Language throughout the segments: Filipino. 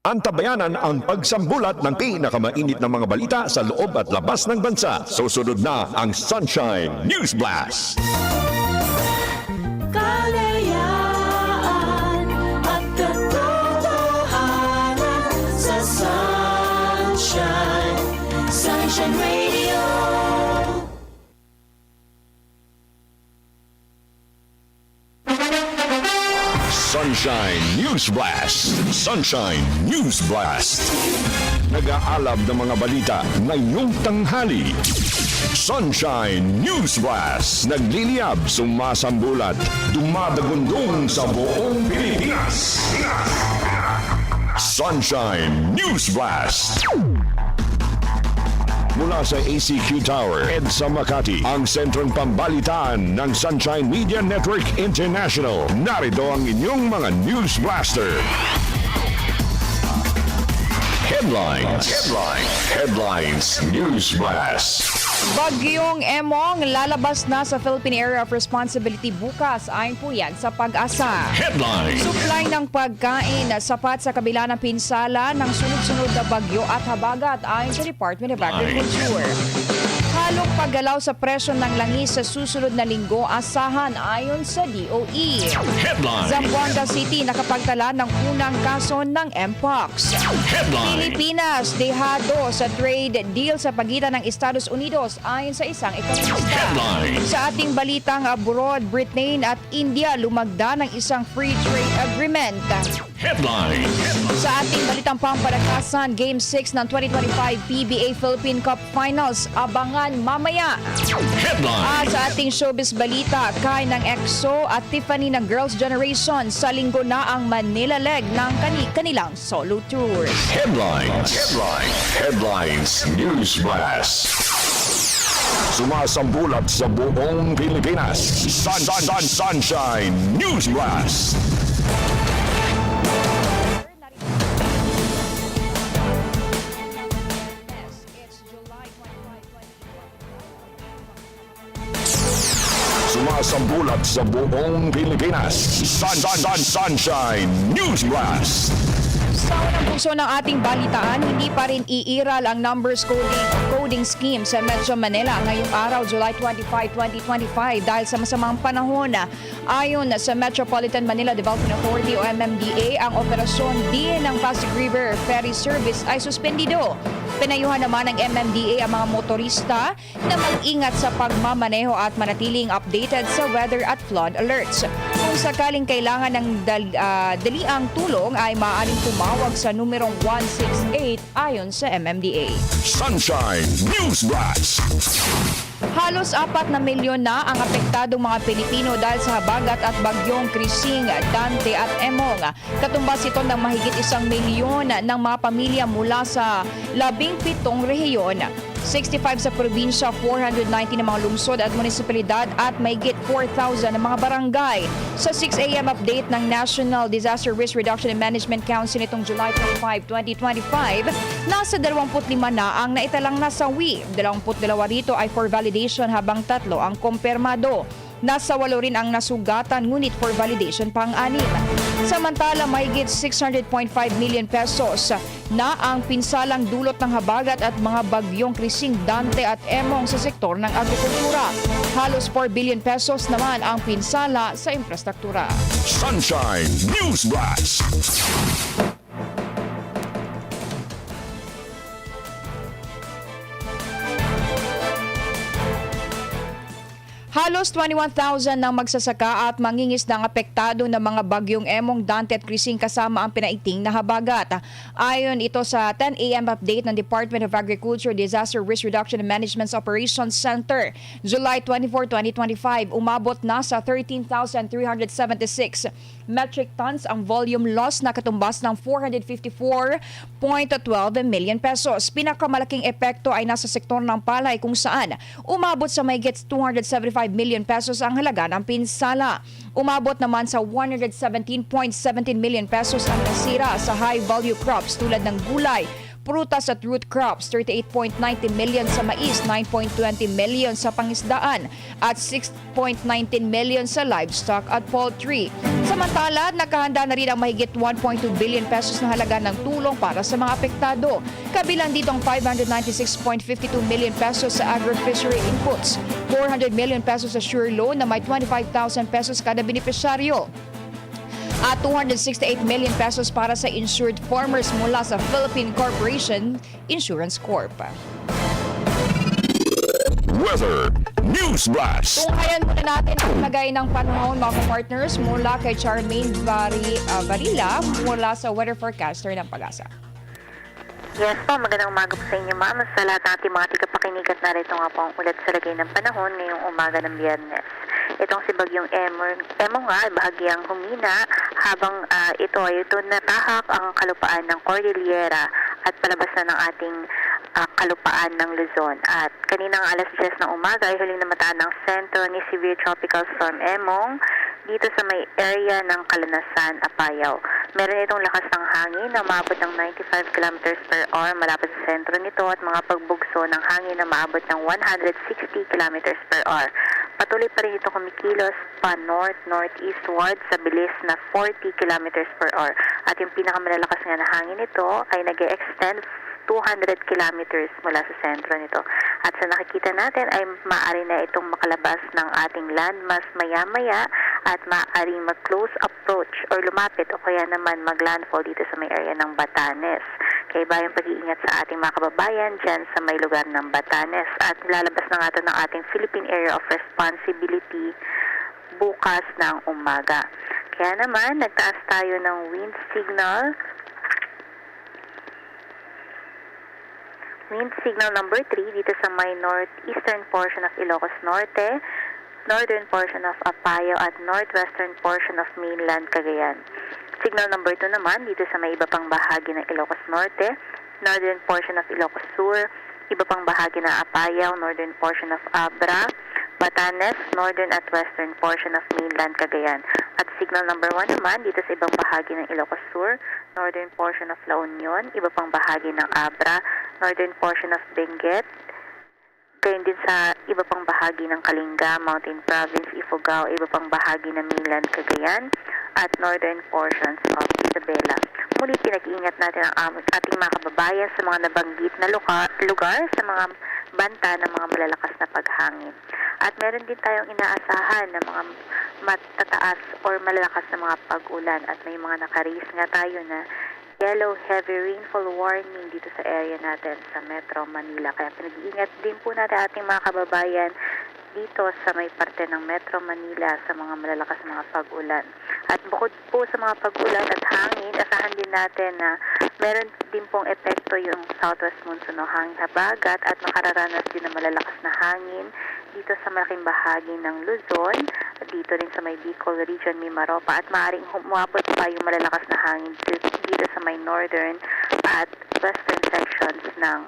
Antabayanan ang pagsambulat ng pinakamainit na mga balita sa loob at labas ng bansa. Susunod na ang Sunshine News Blast. Sunshine News Blast. Sunshine News Blast. Nag-aalab ng mga balita ngayong tanghali. Sunshine News Blast. Nagliliyab, sumasambulat, dumadagundong sa buong Pilipinas. Sunshine News Blast. Mula sa ACQ Tower, EDSA Makati, ang sentrong pambalitaan ng Sunshine Media Network International. Narito ang inyong mga News Blaster. Headlines. Headlines. Headlines. News Blast. Bagyong Emong lalabas na sa Philippine Area of Responsibility bukas ayon po yan sa pag-asa. Headlines. Supply ng pagkain na sapat sa kabila ng pinsala ng sunod-sunod na bagyo at habagat ayon sa Department of Agriculture. Halong paggalaw sa presyo ng langis sa susunod na linggo asahan ayon sa DOE. Headlines. Zamboanga City nakapagtala ng unang kaso ng Mpox. Headlines. Pilipinas dehado sa trade deal sa pagitan ng Estados Unidos ayon sa isang ekonomista. Headline. Sa ating balitang abroad, Britain at India lumagda ng isang free trade agreement. Headline. Sa ating balitang pampalakasan, Game 6 ng 2025 PBA Philippine Cup Finals abangan mamaya. Headline. At sa ating showbiz balita, Kai ng EXO at Tiffany ng Girls' Generation sa linggo na ang Manila leg ng kani kanilang solo tours. Headlines. Headlines. Headlines. News Blast. Sumasambulat sa buong Pilipinas. Sun, sun, sun, sunshine News Blast. Sumasambulat sa buong Pilipinas. Sun, sun, sun, sunshine News Sa unang puso ng ating balitaan, hindi pa rin iiral ang numbers coding, coding scheme sa Metro Manila ngayong araw, July 25, 2025 dahil sa masamang panahon. Ayon sa Metropolitan Manila Development Authority o MMDA, ang operasyon din ng Pasig River Ferry Service ay suspendido. Pinayuhan naman ng MMDA ang mga motorista na mag-ingat sa pagmamaneho at manatiling updated sa weather at flood alerts. Kung sakaling kailangan ng dal- ah, daliang tulong ay maaaring tumawag sa numerong 168 ayon sa MMDA. Sunshine News Blast. Halos apat na milyon na ang apektadong mga Pilipino dahil sa habagat at bagyong Krising, Dante at Emong. Katumbas ito ng mahigit isang milyon ng mga pamilya mula sa labing pitong rehiyon. 65 sa probinsya, 490 na mga lungsod at munisipalidad at mahigit 4,000 na mga barangay. Sa 6 a.m. update ng National Disaster Risk Reduction and Management Council nitong July 25, 2025, nasa 25 na ang naitalang nasawi. 22 rito ay for validation habang tatlo ang kumpirmado. Nasa walo rin ang nasugatan ngunit for validation pang anim. Samantala, mahigit 600.5 million pesos na ang pinsalang dulot ng habagat at mga bagyong krising Dante at Emong sa sektor ng agrikultura. Halos 4 billion pesos naman ang pinsala sa infrastruktura. Sunshine News Blast. Halos 21,000 ng magsasaka at mangingisda ang apektado ng mga bagyong Emong, Dante at Krising kasama ang pinaiting na habagat. Ayon ito sa 10 a.m. update ng Department of Agriculture Disaster Risk Reduction and Management Operations Center. July 24, 2025, umabot na sa 13,376 metric tons ang volume loss na katumbas ng 454.12 million pesos. Pinakamalaking epekto ay nasa sektor ng palay kung saan umabot sa mahigit 275 million pesos ang halaga ng pinsala. Umabot naman sa 117.17 million pesos ang nasira sa high value crops tulad ng gulay, prutas at root crops 38.90 million sa mais, 9.20 million sa pangisdaan at 6.19 million sa livestock at poultry. Samantala, nakahanda na rin ang mahigit 1.2 billion pesos na halaga ng tulong para sa mga apektado. Kabilang dito ang 596.52 million pesos sa agro-fishery inputs, 400 million pesos sa sure loan na may 25,000 pesos kada benepisyaryo at 268 million pesos para sa insured farmers mula sa Philippine Corporation Insurance Corp. Weather News Blast. Tunghayan muna natin ang lagay ng panahon mga partners mula kay Charmaine Vari, uh, Varila mula sa weather forecaster ng Pag-asa. Yes po, magandang umaga po sa inyo ma'am. Sa lahat ng ating mga tigapakinig at narito nga po ang ulat sa lagay ng panahon ngayong umaga ng biyernes. Itong si Bagyong Emo, Emo nga ay bahagyang humina habang ah, ito ay ito natahak ang kalupaan ng Cordillera at palabas na ng ating ah, kalupaan ng Luzon. At kaninang alas 10 ng umaga ay huling namataan ng sentro ni Severe Tropical Storm Emong dito sa may area ng Kalanasan, Apayao. Meron itong lakas ng hangin na maabot ng 95 km per hour malapit sa sentro nito at mga pagbugso ng hangin na maabot ng 160 km per hour. Patuloy pa rin ito kumikilos pa north-northeastward sa bilis na 40 km per hour. At yung pinakamalalakas nga na hangin nito ay nag extend 200 kilometers mula sa sentro nito. At sa nakikita natin ay maaari na itong makalabas ng ating landmass maya-maya at maaaring mag-close approach or lumapit o kaya naman mag-landfall dito sa may area ng Batanes. Kaya ba yung pag-iingat sa ating mga kababayan dyan sa may lugar ng Batanes at lalabas na nga ito ng ating Philippine Area of Responsibility bukas ng umaga. Kaya naman, nagtaas tayo ng wind signal Wind signal number 3 dito sa may northeastern portion of Ilocos Norte, northern portion of Apayao at northwestern portion of mainland Cagayan. Signal number 2 naman dito sa may iba pang bahagi ng Ilocos Norte, northern portion of Ilocos Sur, iba pang bahagi ng Apayao, northern portion of Abra, Batanes, northern at western portion of mainland Cagayan. At signal number 1 naman dito sa ibang bahagi ng Ilocos Sur, northern portion of La Union, iba pang bahagi ng Abra, northern portion of Benguet, gayon din sa iba pang bahagi ng Kalinga, Mountain Province, Ifugao, iba pang bahagi ng mainland Cagayan, at northern portions of Isabela. Muli pinag-iingat natin ang am- ating mga kababayan sa mga nabanggit na lugar, lugar sa mga banta ng mga malalakas na paghangin. At meron din tayong inaasahan na mga matataas or malalakas na mga pag-ulan at may mga nakaris nga tayo na yellow heavy rainfall warning dito sa area natin sa Metro Manila. Kaya pinag-iingat din po natin ating mga kababayan dito sa may parte ng Metro Manila sa mga malalakas mga pag-ulan. At bukod po sa mga pag-ulan at hangin, asahan din natin na meron din pong epekto yung southwest monsoon o hangin habagat at makararanas din ng malalakas na hangin dito sa malaking bahagi ng Luzon, dito rin sa may Bicol region, Mimaropa, at maaaring humabot pa yung malalakas na hangin dito sa may northern at western sections ng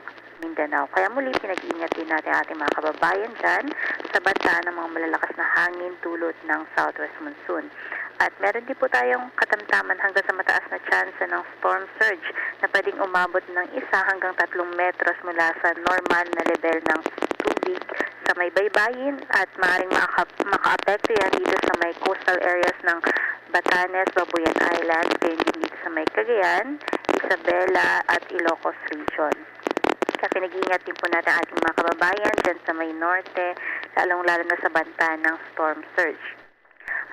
Mindanao. Kaya muli, pinag-iingat din natin ating mga kababayan dyan sa banta ng mga malalakas na hangin tulot ng southwest monsoon. At meron din po tayong katamtaman hanggang sa mataas na chance ng storm surge na pwedeng umabot ng isa hanggang tatlong metros mula sa normal na level ng tubig sa may baybayin at maaaring maka- makaapekto yan dito sa may coastal areas ng Batanes, Babuyan Island, gayon din dito sa may Cagayan, Isabela at Ilocos region. Kaya pinag-iingat din po natin ating mga kababayan dyan sa may norte, lalong-lalo na sa banta ng storm surge.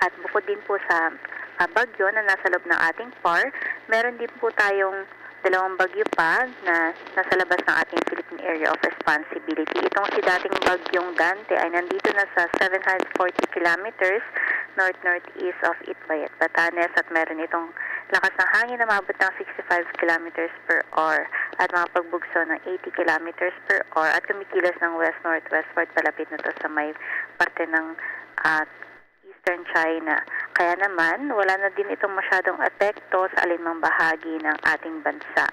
At bukod din po sa ah, bagyo na nasa loob ng ating PAR, meron din po tayong dalawang bagyo pa na nasa labas ng ating Philippine Area of Responsibility. Itong si dating bagyong Dante ay nandito na sa 740 kilometers north-northeast of Itbay at Batanes at meron itong lakas ng hangin na maabot ng 65 kilometers per hour at mga pagbugso ng 80 kilometers per hour at kumikilos ng west-northwestward palapit na to sa may parte ng ah, Eastern China. Kaya naman, wala na din itong masyadong epekto sa alinmang bahagi ng ating bansa.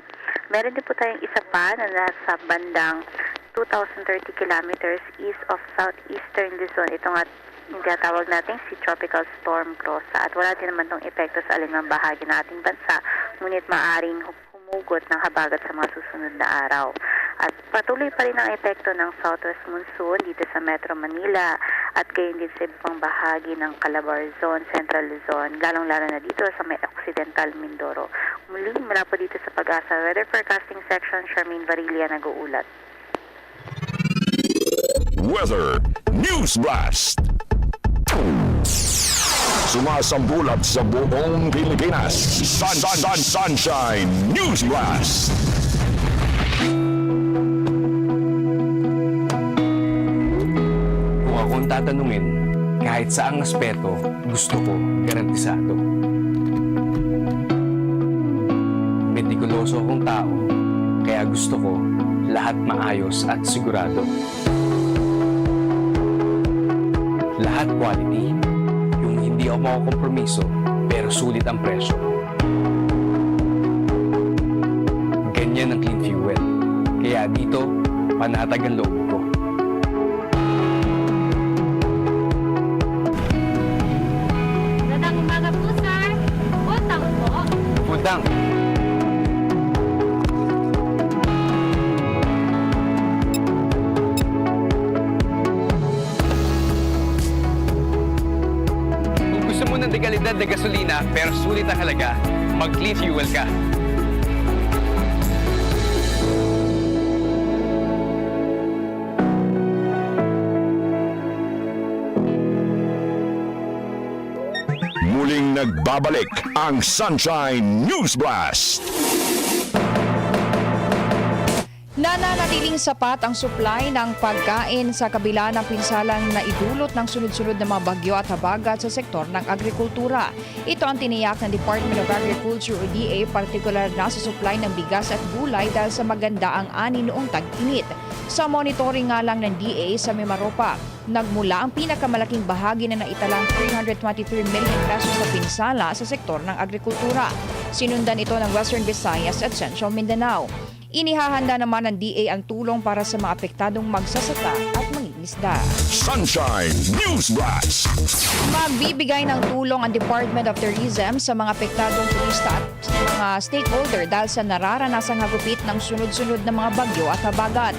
Meron din po tayong isa pa na nasa bandang 2,030 kilometers east of southeastern Luzon. Ito nga yung tinatawag natin si Tropical Storm Crossa. At wala din naman itong epekto sa alinmang bahagi ng ating bansa. Ngunit maaring humugot ng habagat sa mga susunod na araw. At patuloy pa rin ang epekto ng southwest monsoon dito sa Metro Manila at gayon din sa ibang bahagi ng Calabar Zone, Central Luzon, lalong-lalo na dito sa may Occidental Mindoro. Muli, mula po dito sa Pag-asa Weather Forecasting Section, Charmaine Varilia nag-uulat. Weather News Blast. Sumasambulat sa buong Pilipinas. Sun, sun, sun, sunshine News Blast. Tatanungin, kahit saang aspeto, gusto ko garantisado. Metikuloso akong tao, kaya gusto ko lahat maayos at sigurado. Lahat quality, yung hindi ako makakompromiso, pero sulit ang presyo. Ganyan ang clean fuel. Kaya dito, panatag ang loob Nagbabalik ang Sunshine News Blast. Nananatiling sapat ang supply ng pagkain sa kabila ng pinsalang na idulot ng sunod-sunod na mga bagyo at habagat sa sektor ng agrikultura. Ito ang tiniyak ng Department of Agriculture o DA, partikular na sa supply ng bigas at gulay dahil sa maganda ang ani noong tag-init. Sa monitoring nga lang ng DA sa Mimaropa, nagmula ang pinakamalaking bahagi na naitalang 323 million pesos na pinsala sa sektor ng agrikultura. Sinundan ito ng Western Visayas at Central Mindanao. Inihahanda naman ng DA ang tulong para sa mga apektadong magsasaka at mangingisda. Sunshine News Blast. Magbibigay ng tulong ang Department of Tourism sa mga apektadong turista at mga stakeholder dahil sa nararanasang hagupit ng sunod-sunod na mga bagyo at habagat.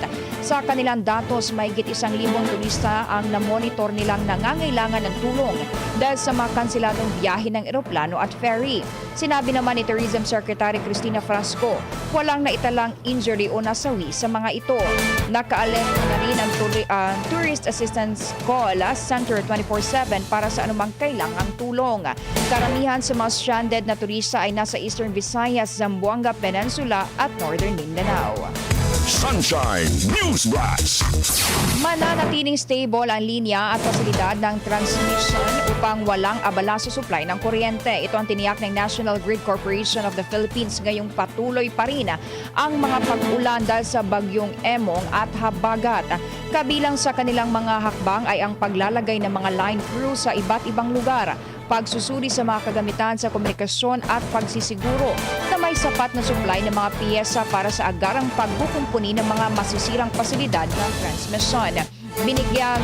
Sa kanilang datos, mahigit isang libong turista ang namonitor nilang nangangailangan ng tulong dahil sa mga kansiladong biyahe ng eroplano at ferry. Sinabi naman ni Tourism Secretary Cristina Frasco, walang naitalang injury o nasawi sa mga ito. Nakaalert na rin ang ah, Tourist Assistance Call ah, Center 24-7 para sa anumang kailangang tulong. Karamihan sa mga stranded na turista ay nasa Eastern Visayas, Zamboanga Peninsula at Northern Mindanao. Sunshine News Blast. Mananatiling stable ang linya at pasilidad ng transmission upang walang abala sa supply ng kuryente. Ito ang tiniyak ng National Grid Corporation of the Philippines ngayong patuloy pa rin ang mga pag-ulan dahil sa bagyong Emong at Habagat. Kabilang sa kanilang mga hakbang ay ang paglalagay ng mga line crew sa iba't ibang lugar pagsusuri sa mga kagamitan sa komunikasyon at pagsisiguro na may sapat na supply ng mga piyesa para sa agarang pagkukumpuni ng mga masisirang pasilidad ng transmission. Binigyang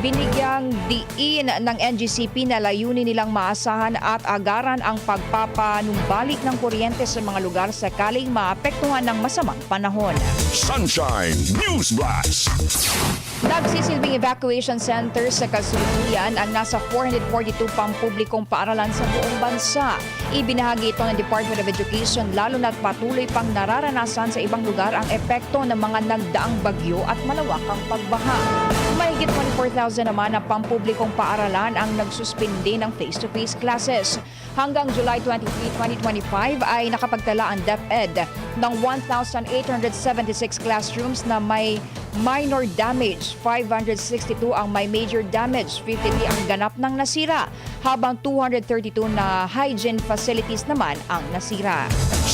Binigyang diin ng NGCP na layunin nilang maasahan at agaran ang pagpapanumbalik ng kuryente sa mga lugar sakaling maapektuhan ng masamang panahon. Sunshine News Blast. Nagsisilbing evacuation center sa kasalukuyan ang nasa 442 pampublikong paaralan sa buong bansa. Ibinahagi ito ng Department of Education lalo na't patuloy pang nararanasan sa ibang lugar ang epekto ng mga nagdaang bagyo at malawakang pagbaha. Mahigit 24,000 naman na pampublikong paaralan ang nagsuspindi ng face-to-face classes. Hanggang July 23, 2025 ay nakapagtala ang DepEd ng 1,876 classrooms na may minor damage, 562 ang may major damage, 53 ang ganap ng nasira, habang 232 na hygiene facilities naman ang nasira.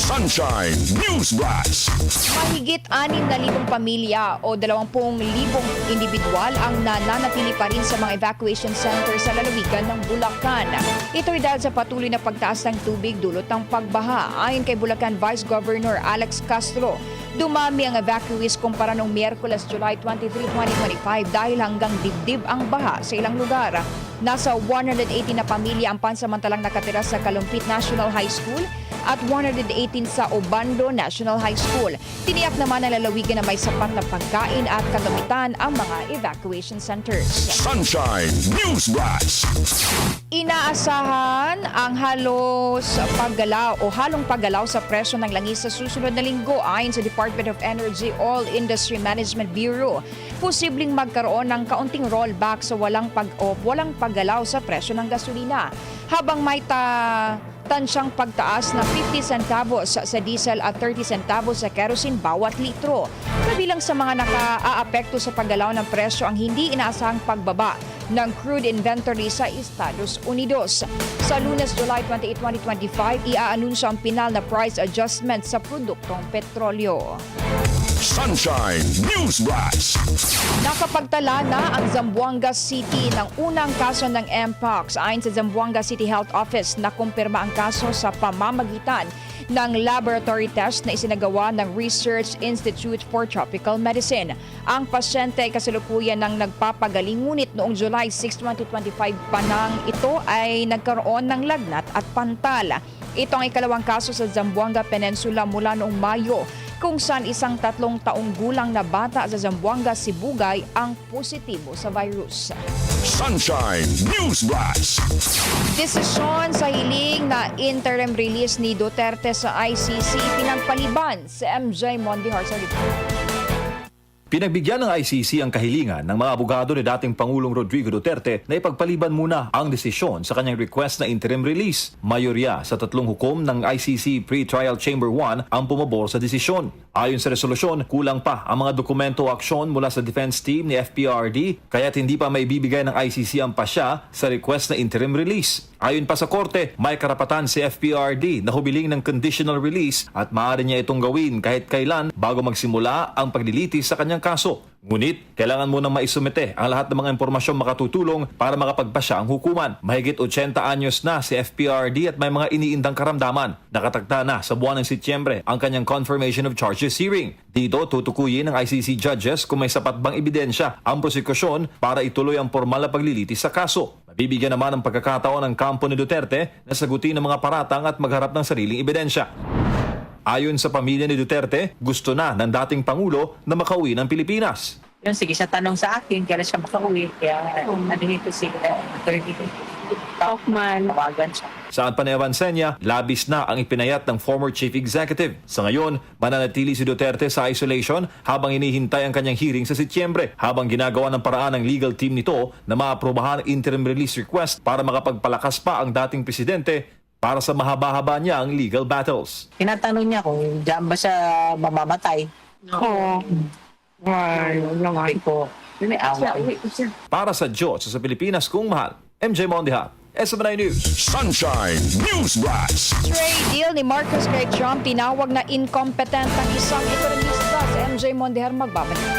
Sunshine News Blast. Mahigit 6,000 pamilya o 20,000 individual ang nananatili pa rin sa mga evacuation center sa lalawigan ng Bulacan. Ito ay dahil sa patuloy na pagtaas ng tubig dulot ng pagbaha. Ayon kay Bulacan Vice Governor Alex Castro, Dumami ang evacuees kumpara noong Miyerkules, July 23, 2025 dahil hanggang dibdib ang baha sa ilang lugar. Nasa 180 na pamilya ang pansamantalang nakatira sa Kalumpit National High School at 118 sa Obando National High School. Tiniyak naman ang lalawigan na may sapat na pagkain at kagamitan ang mga evacuation centers. Sunshine News Blast. Inaasahan ang halos paggalaw o halong paggalaw sa presyo ng langis sa susunod na linggo ayon sa Department of Energy All Industry Management Bureau. Posibleng magkaroon ng kaunting rollback sa walang pag o walang paggalaw sa presyo ng gasolina habang may ta tansyang pagtaas na 50 centavos sa diesel at 30 centavos sa kerosene bawat litro. Kabilang sa mga nakaaapekto sa paggalaw ng presyo ang hindi inaasahang pagbaba ng crude inventory sa Estados Unidos. Sa lunes, July 28, 2025, iaanunsyo ang pinal na price adjustment sa produktong petrolyo. Sunshine News Blast. Nakapagtala na ang Zamboanga City ng unang kaso ng Mpox. Ayon sa Zamboanga City Health Office, nakumpirma ang kaso sa pamamagitan ng laboratory test na isinagawa ng Research Institute for Tropical Medicine. Ang pasyente ay kasalukuyan ng nagpapagaling ngunit noong July 6, 2025 pa nang ito ay nagkaroon ng lagnat at pantal. Ito ang ikalawang kaso sa Zamboanga Peninsula mula noong Mayo kung saan isang tatlong taong gulang na bata sa Zamboanga, Sibugay ang positibo sa virus. Sunshine News Blast. Desisyon sa hiling na interim release ni Duterte sa ICC pinagpaliban si MJ Mondihar sa report. Pinagbigyan ng ICC ang kahilingan ng mga abogado ni dating Pangulong Rodrigo Duterte na ipagpaliban muna ang desisyon sa kanyang request na interim release. Mayorya sa tatlong hukom ng ICC Pre-Trial Chamber 1 ang pumabor sa desisyon. Ayon sa resolusyon, kulang pa ang mga dokumento o aksyon mula sa defense team ni FPRD kaya't hindi pa may bibigay ng ICC ang pasya sa request na interim release. Ayon pa sa korte, may karapatan si FPRD na humiling ng conditional release at maaari niya itong gawin kahit kailan bago magsimula ang paglilitis sa kanyang kaso. Ngunit, kailangan munang maisumite ang lahat ng mga impormasyong makatutulong para makapagpasya ang hukuman. Mahigit 80 anyos na si FPRD at may mga iniindang karamdaman. Nakatagta na sa buwan ng Setyembre ang kanyang confirmation of charges hearing. Dito, tutukuyin ng ICC judges kung may sapat bang ebidensya ang prosekusyon para ituloy ang formal na paglilitis sa kaso. Mabibigyan naman ng pagkakataon ng kampo ni Duterte na sagutin ang mga paratang at magharap ng sariling ebidensya. Ayon sa pamilya ni Duterte, gusto na ng dating Pangulo na makauwi ng Pilipinas. Yun, sige, siya tanong sa akin, kaya siya makauwi. Kaya, ano dito si attorney Kaufman, tawagan siya. Saan pa Senya, labis na ang ipinayat ng former chief executive. Sa ngayon, mananatili si Duterte sa isolation habang inihintay ang kanyang hearing sa Setyembre, habang ginagawa ng paraan ng legal team nito na maaprobahan ang interim release request para makapagpalakas pa ang dating presidente para sa mahaba-haba niya ang legal battles. Tinatanong niya kung diyan ba siya mamamatay. Oo. Why? Naman ko. Para sa Diyos sa Pilipinas kung mahal, MJ Mondiha, SMNI News. Sunshine News Blast. Trade deal ni Marcos kay Trump tinawag na incompetent ang isang ekonomista sa MJ Mondihar magbabalik.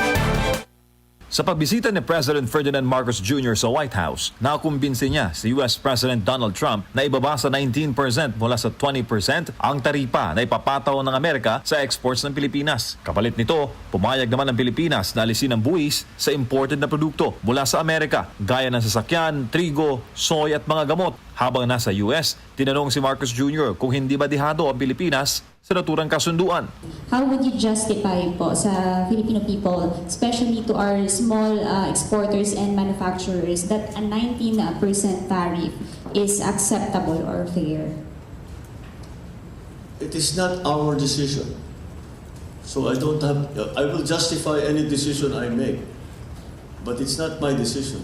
Sa pagbisita ni President Ferdinand Marcos Jr. sa White House, nakumbinsi niya si US President Donald Trump na ibaba sa 19% mula sa 20% ang taripa na ipapataw ng Amerika sa exports ng Pilipinas. Kapalit nito, pumayag naman ang Pilipinas na alisin ang buwis sa imported na produkto mula sa Amerika gaya ng sasakyan, trigo, soy at mga gamot. Habang nasa US, tinanong si Marcos Jr. kung hindi ba dihado ang Pilipinas sa naturang kasunduan. How would you justify po sa Filipino people, especially to our small uh, exporters and manufacturers, that a 19% tariff is acceptable or fair? It is not our decision. So I don't have, I will justify any decision I make. But it's not my decision.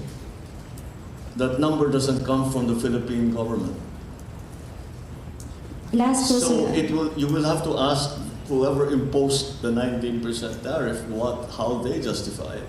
That number doesn't come from the Philippine government. Last So it will, you will have to ask whoever imposed the 19% tariff what, how they justify it.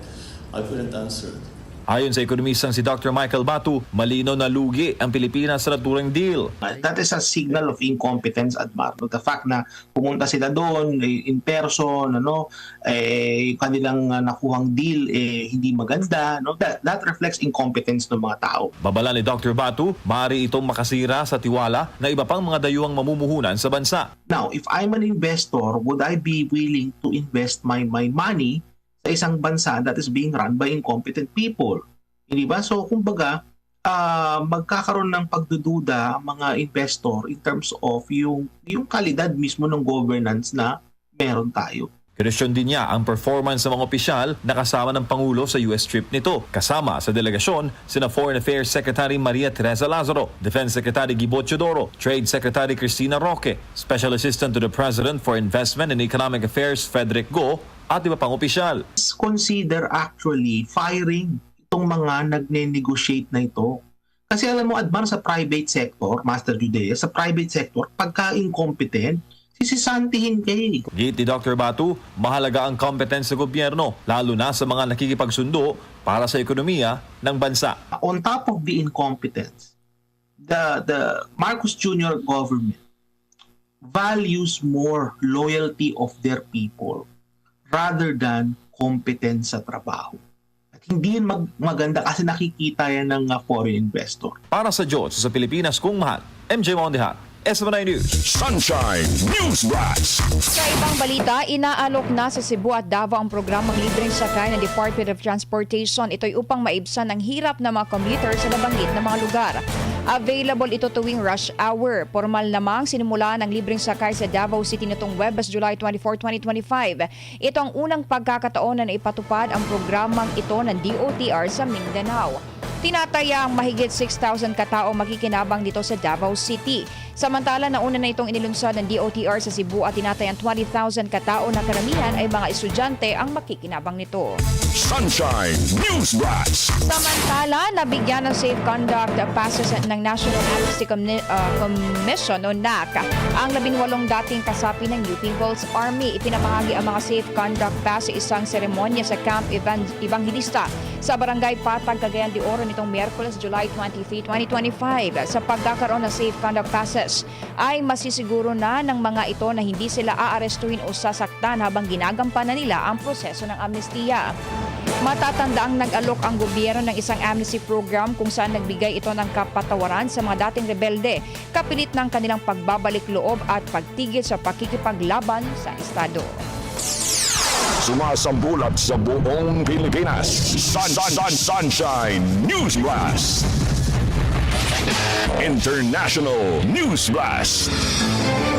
I couldn't answer it. Ayon sa ekonomistang si Dr. Michael Batu, malino na lugi ang Pilipinas sa naturang deal. That is a signal of incompetence, Admar. No? The fact na pumunta sila doon eh, in person, ano, eh, yung kanilang uh, nakuhang deal eh, hindi maganda. No? That, that reflects incompetence ng mga tao. Babala ni Dr. Batu, maaari itong makasira sa tiwala na iba pang mga dayuhang mamumuhunan sa bansa. Now, if I'm an investor, would I be willing to invest my my money sa isang bansa that is being run by incompetent people? Hindi ba? So, kumbaga, ah, magkakaroon ng pagdududa ang mga investor in terms of yung yung kalidad mismo ng governance na meron tayo. Kinesyon din niya ang performance ng mga opisyal na kasama ng Pangulo sa US trip nito. Kasama sa delegasyon, sina Foreign Affairs Secretary Maria Teresa Lazaro, Defense Secretary Gibo Chodoro, Trade Secretary Cristina Roque, Special Assistant to the President for Investment and Economic Affairs Frederick Go, at iba pang opisyal. consider actually firing itong mga nagne-negotiate na ito. Kasi alam mo, Admar, sa private sector, Master Judea, sa private sector, pagka incompetent, sisisantihin kayo. eh. Git ni Dr. Batu, mahalaga ang competence sa gobyerno, lalo na sa mga nakikipagsundo para sa ekonomiya ng bansa. On top of the incompetence, the, the Marcos Jr. government values more loyalty of their people rather than competence sa trabaho. At hindi yun mag- maganda kasi nakikita yan ng uh, foreign investor. Para sa Diyos sa Pilipinas kung mahal, MJ Mondehat, SMNI News. Sunshine News Blast. Sa ibang balita, inaalok na sa Cebu at Davao ang programang libreng sakay ng Department of Transportation. Ito'y upang maibsan ang hirap ng mga commuters sa nabanggit na mga lugar. Available ito tuwing rush hour. Formal namang sinimula ng libreng sakay sa Davao City nitong Webes, July 24, 2025. Ito ang unang pagkakataon na naipatupad ang programang ito ng DOTR sa Mindanao. Tinataya ang mahigit 6,000 katao makikinabang dito sa Davao City. Samantala, nauna na itong inilunsad ng DOTR sa Cebu at tinatayang 20,000 katao na karamihan ay mga estudyante ang makikinabang nito. Sunshine News Blast. Samantala, nabigyan ng Safe Conduct Passes ng National Amnesty Commi- uh, Commission o NAC ang 18 dating kasapi ng UP People's Army. Ipinamahagi ang mga Safe Conduct Pass sa isang seremonya sa Camp Evan- Evangelista sa Barangay Patag, Cagayan de Oro nitong Miyerkules, July 23, 2025. Sa pagkakaroon ng Safe Conduct Passes ay masisiguro na ng mga ito na hindi sila aarestuhin o sasaktan habang ginagampanan nila ang proseso ng amnestiya. Matatanda ang nag-alok ang gobyerno ng isang amnesty program kung saan nagbigay ito ng kapatawaran sa mga dating rebelde kapilit ng kanilang pagbabalik loob at pagtigil sa pakikipaglaban sa Estado. Sumasambulat sa buong Pilipinas. Sun, sun, sun, Sunshine News Blast. International News Blast.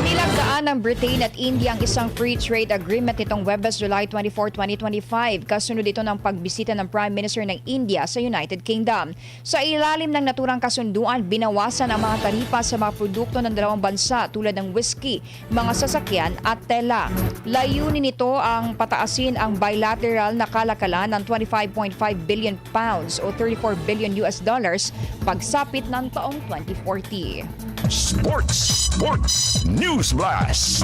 Nilagdaan ng Britain at India ang isang free trade agreement nitong Webes July 24, 2025. Kasunod ito ng pagbisita ng Prime Minister ng India sa United Kingdom. Sa ilalim ng naturang kasunduan, binawasan ang mga taripa sa mga produkto ng dalawang bansa tulad ng whiskey, mga sasakyan at tela. Layunin nito ang pataasin ang bilateral na kalakalan ng 25.5 billion pounds o 34 billion US dollars pagsapit ng taong 2040. Sports, Sports News Blast.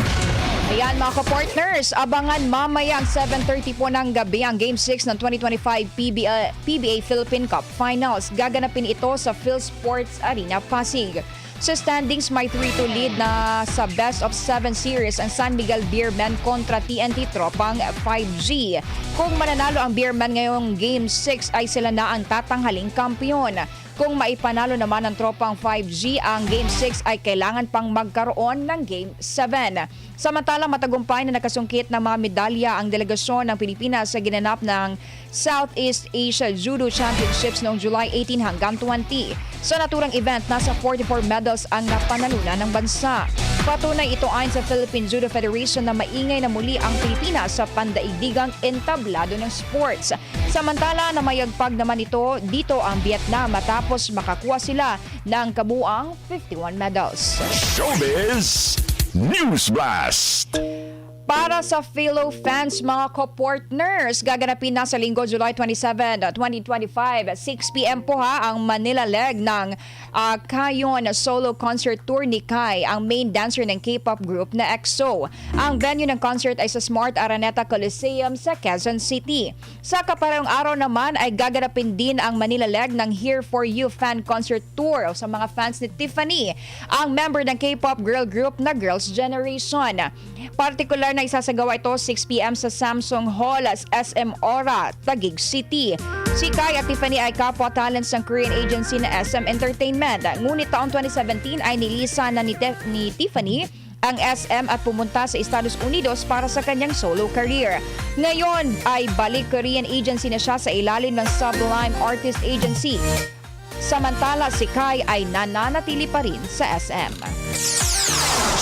Ayan mga ka-partners, abangan mamaya ang 7.30 po ng gabi ang Game 6 ng 2025 PBA, PBA Philippine Cup Finals. Gaganapin ito sa Phil Sports Arena, Pasig. Sa standings, may 3-2 lead na sa best of 7 series ang San Miguel Beermen kontra TNT Tropang 5G. Kung mananalo ang Beermen ngayong Game 6 ay sila na ang tatanghaling kampiyon. Kung maipanalo naman ng tropang 5G, ang Game 6 ay kailangan pang magkaroon ng Game 7. Samantala, matagumpay na nakasungkit ng mga medalya ang delegasyon ng Pilipinas sa ginanap ng Southeast Asia Judo Championships noong July 18 hanggang 20. Sa naturang event, nasa 44 medals ang napanalunan ng bansa. Patunay ito ayon sa Philippine Judo Federation na maingay na muli ang Pilipinas sa pandaigdigang entablado ng sports. Samantala, namayagpag naman ito dito ang Vietnam matapos makakuha sila ng kabuang 51 medals. Showbiz News Blast. Para sa fellow fans, mga co-partners, gaganapin na sa linggo, July 27, 2025, 6pm po ha, ang Manila leg ng ah, Kayon Solo Concert Tour ni Kai, ang main dancer ng K-pop group na EXO. Ang venue ng concert ay sa Smart Araneta Coliseum sa Quezon City. Sa kaparang araw naman ay gaganapin din ang Manila leg ng Here For You Fan Concert Tour sa mga fans ni Tiffany, ang member ng K-pop girl group na Girls' Generation. Partikular na isasagawa ito 6pm sa Samsung Hall as SM Aura, Taguig City. Si Kai at Tiffany ay kapwa talents ng Korean agency na SM Entertainment. Ngunit taong 2017 ay nilisan na ni, Tef- ni Tiffany ang SM at pumunta sa Estados Unidos para sa kanyang solo career. Ngayon ay balik Korean agency na siya sa ilalim ng Sublime Artist Agency. Samantala si Kai ay nananatili pa rin sa SM.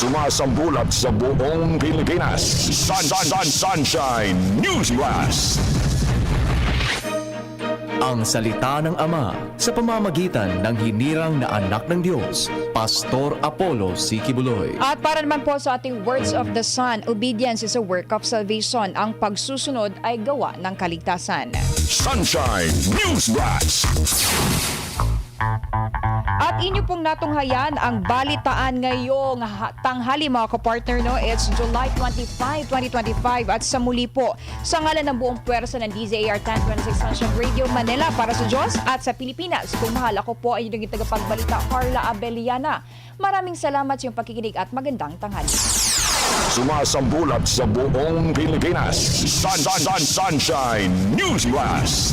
Sumasambulat sa buong Pilipinas. Sun, sun, sun, sunshine News Blast. Ang salita ng Ama sa pamamagitan ng hinirang na anak ng Diyos, Pastor Apollo Sikibuloy. At para naman po sa ating words of the Son, obedience is a work of salvation. Ang pagsusunod ay gawa ng kaligtasan. Sunshine News Blast. At inyo pong natunghayan ang balitaan ngayong ha- tanghali mga kapartner. No? It's July 25, 2025 at sa muli po sa ngalan ng buong pwersa ng DZAR 1026 Sunshine Radio Manila para sa Diyos at sa Pilipinas. Kung mahal ako po ay yung tagapagbalita Carla Abeliana. Maraming salamat sa iyong pakikinig at magandang tanghali. Sumasambulat sa buong Pilipinas. Sun, sun, sun, sunshine News Blast.